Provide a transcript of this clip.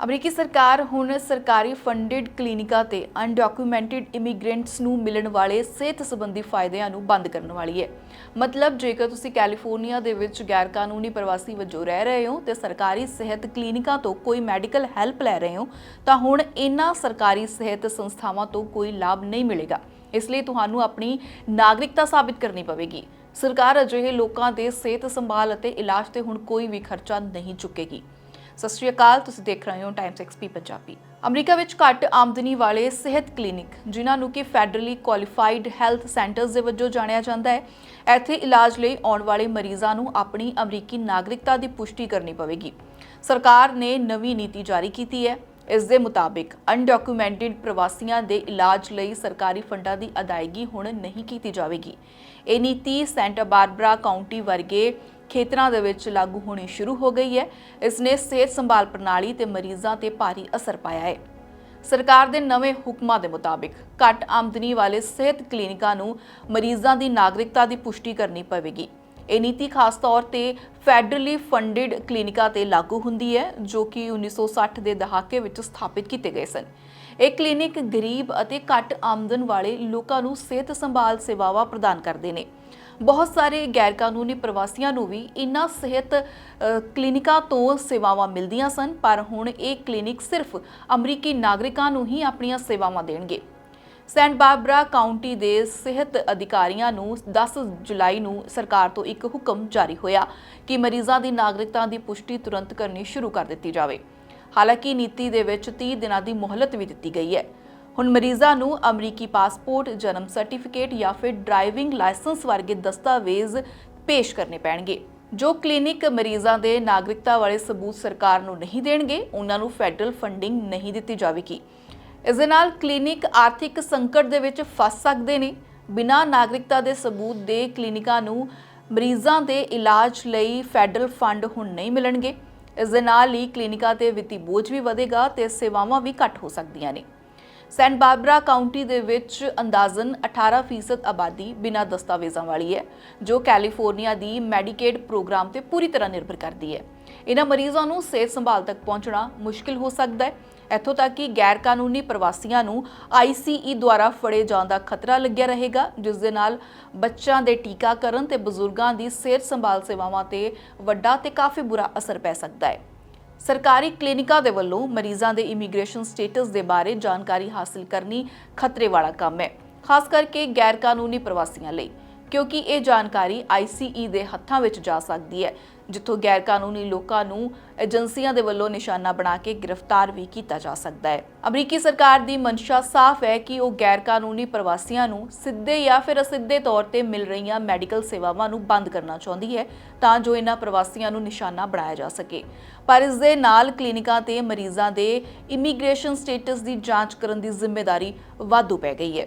ਅਮਰੀਕੀ ਸਰਕਾਰ ਹੁਣ ਸਰਕਾਰੀ ਫੰਡਡ ਕਲੀਨਿਕਾਂ ਤੇ ਅਨਡਾਕੂਮੈਂਟਡ ਇਮੀਗ੍ਰੈਂਟਸ ਨੂੰ ਮਿਲਣ ਵਾਲੇ ਸਿਹਤ ਸੰਬੰਧੀ ਫਾਇਦਿਆਂ ਨੂੰ ਬੰਦ ਕਰਨ ਵਾਲੀ ਹੈ। ਮਤਲਬ ਜੇਕਰ ਤੁਸੀਂ ਕੈਲੀਫੋਰਨੀਆ ਦੇ ਵਿੱਚ ਗੈਰ ਕਾਨੂੰਨੀ ਪ੍ਰਵਾਸੀ ਵਜੋਂ ਰਹਿ ਰਹੇ ਹੋ ਤੇ ਸਰਕਾਰੀ ਸਿਹਤ ਕਲੀਨਿਕਾਂ ਤੋਂ ਕੋਈ ਮੈਡੀਕਲ ਹੈਲਪ ਲੈ ਰਹੇ ਹੋ, ਤਾਂ ਹੁਣ ਇਹਨਾਂ ਸਰਕਾਰੀ ਸਿਹਤ ਸੰਸਥਾਵਾਂ ਤੋਂ ਕੋਈ ਲਾਭ ਨਹੀਂ ਮਿਲੇਗਾ। ਇਸ ਲਈ ਤੁਹਾਨੂੰ ਆਪਣੀ ਨਾਗਰਿਕਤਾ ਸਾਬਿਤ ਕਰਨੀ ਪਵੇਗੀ। ਸਰਕਾਰ ਅਜਿਹੇ ਲੋਕਾਂ ਦੇ ਸਿਹਤ ਸੰਭਾਲ ਅਤੇ ਇਲਾਜ ਤੇ ਹੁਣ ਕੋਈ ਵੀ ਖਰਚਾ ਨਹੀਂ ਚੁੱਕੇਗੀ। ਸਤਿ ਸ਼੍ਰੀ ਅਕਾਲ, ਤੁਸੀਂ ਦੇਖ ਰਹੇ ਹੋ ਟਾਈਮਸ ਐਕਸਪੀ ਪੰਜਾਬੀ। ਅਮਰੀਕਾ ਵਿੱਚ ਘੱਟ ਆਮਦਨੀ ਵਾਲੇ ਸਿਹਤ ਕਲੀਨਿਕ, ਜਿਨ੍ਹਾਂ ਨੂੰ ਕਿ ਫੈਡਰਲੀ ਕੁਆਲੀਫਾਈਡ ਹੈਲਥ ਸੈਂਟਰਸ ਦੇ ਵਜੋਂ ਜਾਣਿਆ ਜਾਂਦਾ ਹੈ, ਇੱਥੇ ਇਲਾਜ ਲਈ ਆਉਣ ਵਾਲੇ ਮਰੀਜ਼ਾਂ ਨੂੰ ਆਪਣੀ ਅਮਰੀਕੀ ਨਾਗਰਿਕਤਾ ਦੀ ਪੁਸ਼ਟੀ ਕਰਨੀ ਪਵੇਗੀ। ਸਰਕਾਰ ਨੇ ਨਵੀਂ ਨੀਤੀ ਜਾਰੀ ਕੀਤੀ ਹੈ। ਇਸ ਦੇ ਮੁਤਾਬਿਕ ਅਨਡਾਕੂਮੈਂਟਡ ਪ੍ਰਵਾਸੀਆਂ ਦੇ ਇਲਾਜ ਲਈ ਸਰਕਾਰੀ ਫੰਡਾਂ ਦੀ ਅਦਾਇਗੀ ਹੁਣ ਨਹੀਂ ਕੀਤੀ ਜਾਵੇਗੀ। ਇਹ ਨੀਤੀ ਸੈਂਟਾ ਬਾਰਬਰਾ ਕਾਉਂਟੀ ਵਰਗੇ ਖੇਤਰਾਂ ਦੇ ਵਿੱਚ ਲਾਗੂ ਹੋਣੀ ਸ਼ੁਰੂ ਹੋ ਗਈ ਹੈ। ਇਸ ਨੇ ਸਿਹਤ ਸੰਭਾਲ ਪ੍ਰਣਾਲੀ ਤੇ ਮਰੀਜ਼ਾਂ ਤੇ ਭਾਰੀ ਅਸਰ ਪਾਇਆ ਹੈ। ਸਰਕਾਰ ਦੇ ਨਵੇਂ ਹੁਕਮਾਂ ਦੇ ਮੁਤਾਬਿਕ ਘੱਟ ਆਮਦਨੀ ਵਾਲੇ ਸਿਹਤ ਕਲੀਨਿਕਾਂ ਨੂੰ ਮਰੀਜ਼ਾਂ ਦੀ ਨਾਗਰਿਕਤਾ ਦੀ ਪੁਸ਼ਟੀ ਕਰਨੀ ਪਵੇਗੀ। ਇਹ ਨੀਤੀ ਖਾਸ ਤੌਰ ਤੇ ਫੈਡਰਲੀ ਫੰਡਡ ਕਲੀਨਿਕਾਂ ਤੇ ਲਾਗੂ ਹੁੰਦੀ ਹੈ, ਜੋ ਕਿ 1960 ਦੇ ਦਹਾਕੇ ਵਿੱਚ ਸਥਾਪਿਤ ਕੀਤੇ ਗਏ ਸਨ। ਇਹ ਕਲੀਨਿਕ ਗਰੀਬ ਅਤੇ ਘੱਟ ਆਮਦਨ ਵਾਲੇ ਲੋਕਾਂ ਨੂੰ ਸਿਹਤ ਸੰਭਾਲ ਸੇਵਾਵਾਂ ਪ੍ਰਦਾਨ ਕਰਦੇ ਨੇ। ਬਹੁਤ ਸਾਰੇ ਗੈਰ ਕਾਨੂੰਨੀ ਪ੍ਰਵਾਸੀਆਂ ਨੂੰ ਵੀ ਇਨ੍ਹਾਂ ਸਿਹਤ ਕਲੀਨਿਕਾਂ ਤੋਂ ਸੇਵਾਵਾਂ ਮਿਲਦੀਆਂ ਸਨ, ਪਰ ਹੁਣ ਇਹ ਕਲੀਨਿਕ ਸਿਰਫ ਅਮਰੀਕੀ ਨਾਗਰਿਕਾਂ ਨੂੰ ਹੀ ਆਪਣੀਆਂ ਸੇਵਾਵਾਂ ਦੇਣਗੇ। ਸੈਂਟ ਬਾਰਬਰਾ ਕਾਉਂਟੀ ਦੇ ਸਿਹਤ ਅਧਿਕਾਰੀਆਂ ਨੂੰ 10 ਜੁਲਾਈ ਨੂੰ ਸਰਕਾਰ ਤੋਂ ਇੱਕ ਹੁਕਮ ਜਾਰੀ ਹੋਇਆ ਕਿ ਮਰੀਜ਼ਾਂ ਦੀ ਨਾਗਰਿਕਤਾ ਦੀ ਪੁਸ਼ਟੀ ਤੁਰੰਤ ਕਰਨੀ ਸ਼ੁਰੂ ਕਰ ਦਿੱਤੀ ਜਾਵੇ। ਹਾਲਾਂਕਿ ਨੀਤੀ ਦੇ ਵਿੱਚ 30 ਦਿਨਾਂ ਦੀ ਮੋਹਲਤ ਵੀ ਦਿੱਤੀ ਗਈ ਹੈ। ਹੁਣ ਮਰੀਜ਼ਾਂ ਨੂੰ ਅਮਰੀਕੀ ਪਾਸਪੋਰਟ, ਜਨਮ ਸਰਟੀਫਿਕੇਟ ਜਾਂ ਫਿਰ ਡਰਾਈਵਿੰਗ ਲਾਇਸੈਂਸ ਵਰਗੇ ਦਸਤਾਵੇਜ਼ ਪੇਸ਼ ਕਰਨੇ ਪੈਣਗੇ। ਜੋ ਕਲੀਨਿਕ ਮਰੀਜ਼ਾਂ ਦੇ ਨਾਗਰਿਕਤਾ ਵਾਲੇ ਸਬੂਤ ਸਰਕਾਰ ਨੂੰ ਨਹੀਂ ਦੇਣਗੇ, ਉਹਨਾਂ ਨੂੰ ਫੈਡਰਲ ਫੰਡਿੰਗ ਨਹੀਂ ਦਿੱਤੀ ਜਾਵੇਗੀ। ਇਸ ਦੇ ਨਾਲ ਕਲੀਨਿਕ ਆਰਥਿਕ ਸੰਕਟ ਦੇ ਵਿੱਚ ਫਸ ਸਕਦੇ ਨੇ। ਬਿਨਾਂ ਨਾਗਰਿਕਤਾ ਦੇ ਸਬੂਤ ਦੇ ਕਲੀਨਿਕਾਂ ਨੂੰ ਮਰੀਜ਼ਾਂ ਦੇ ਇਲਾਜ ਲਈ ਫੈਡਰਲ ਫੰਡ ਹੁਣ ਨਹੀਂ ਮਿਲਣਗੇ। ਇਸ ਦੇ ਨਾਲ ਹੀ ਕਲੀਨਿਕਾਂ ਤੇ ਵਿੱਤੀ ਬੋਝ ਵੀ ਵਧੇਗਾ ਤੇ ਸੇਵਾਵਾਂ ਵੀ ਘੱਟ ਹੋ ਸਕਦੀਆਂ ਨੇ। ਸੈਂਟ ਬਾਰਬਰਾ ਕਾਉਂਟੀ ਦੇ ਵਿੱਚ ਅੰਦਾਜ਼ਨ 18% ਆਬਾਦੀ ਬਿਨਾਂ ਦਸਤਾਵੇਜ਼ਾਂ ਵਾਲੀ ਹੈ, ਜੋ ਕੈਲੀਫੋਰਨੀਆ ਦੀ ਮੈਡੀਕੇਡ ਪ੍ਰੋਗਰਾਮ ਤੇ ਪੂਰੀ ਤਰ੍ਹਾਂ ਨਿਰਭਰ ਕਰਦੀ ਹੈ। ਇਹਨਾਂ ਮਰੀਜ਼ਾਂ ਨੂੰ ਸਿਹਤ ਸੰਭਾਲ ਤੱਕ ਪਹੁੰਚਣਾ ਮੁਸ਼ਕਿਲ ਹੋ ਸਕਦਾ ਹੈ। ਇੱਥੋਂ ਤੱਕ ਕਿ ਗੈਰ ਕਾਨੂੰਨੀ ਪ੍ਰਵਾਸੀਆਂ ਨੂੰ ਆਈਸੀਈ ਦੁਆਰਾ ਫੜੇ ਜਾਣ ਦਾ ਖਤਰਾ ਲੱਗਿਆ ਰਹੇਗਾ, ਜਿਸ ਦੇ ਨਾਲ ਬੱਚਿਆਂ ਦੇ ਟੀਕਾਕਰਨ ਤੇ ਬਜ਼ੁਰਗਾਂ ਦੀ ਸਿਹਤ ਸੰਭਾਲ ਸੇਵਾਵਾਂ ਤੇ ਵੱਡਾ ਤੇ ਕਾਫੀ ਬੁਰਾ ਅਸਰ ਪੈ ਸਕਦਾ ਹੈ। ਸਰਕਾਰੀ ਕਲੀਨਿਕਾਂ ਦੇ ਵੱਲੋਂ ਮਰੀਜ਼ਾਂ ਦੇ ਇਮੀਗ੍ਰੇਸ਼ਨ ਸਟੇਟਸ ਦੇ ਬਾਰੇ ਜਾਣਕਾਰੀ ਹਾਸਲ ਕਰਨੀ ਖਤਰੇ ਵਾਲਾ ਕੰਮ ਹੈ, ਖਾਸ ਕਰਕੇ ਗੈਰ ਕਾਨੂੰਨੀ ਪ੍ਰਵਾਸੀਆਂ ਲਈ। ਕਿਉਂਕਿ ਇਹ ਜਾਣਕਾਰੀ ਆਈਸੀਈ ਦੇ ਹੱਥਾਂ ਵਿੱਚ ਜਾ ਸਕਦੀ ਹੈ, ਜਿੱਥੋਂ ਗੈਰ ਕਾਨੂੰਨੀ ਲੋਕਾਂ ਨੂੰ ਏਜੰਸੀਆਂ ਦੇ ਵੱਲੋਂ ਨਿਸ਼ਾਨਾ ਬਣਾ ਕੇ ਗ੍ਰਿਫਤਾਰ ਵੀ ਕੀਤਾ ਜਾ ਸਕਦਾ ਹੈ। ਅਮਰੀਕੀ ਸਰਕਾਰ ਦੀ ਮਨਸ਼ਾ ਸਾਫ਼ ਹੈ ਕਿ ਉਹ ਗੈਰ ਕਾਨੂੰਨੀ ਪ੍ਰਵਾਸੀਆਂ ਨੂੰ ਸਿੱਧੇ ਜਾਂ ਫਿਰ ਅਸਿੱਧੇ ਤੌਰ ਤੇ ਮਿਲ ਰਹੀਆਂ ਮੈਡੀਕਲ ਸੇਵਾਵਾਂ ਨੂੰ ਬੰਦ ਕਰਨਾ ਚਾਹੁੰਦੀ ਹੈ, ਤਾਂ ਜੋ ਇਹਨਾਂ ਪ੍ਰਵਾਸੀਆਂ ਨੂੰ ਨਿਸ਼ਾਨਾ ਬਣਾਇਆ ਜਾ ਸਕੇ। ਪਰ ਇਸ ਦੇ ਨਾਲ ਕਲੀਨਿਕਾਂ ਤੇ ਮਰੀਜ਼ਾਂ ਦੇ ਇਮੀਗ੍ਰੇਸ਼ਨ ਸਟੇਟਸ ਦੀ ਜਾਂਚ ਕਰਨ ਦੀ ਜ਼ਿੰਮੇਵਾਰੀ ਵਾਧੂ ਪੈ ਗਈ ਹੈ।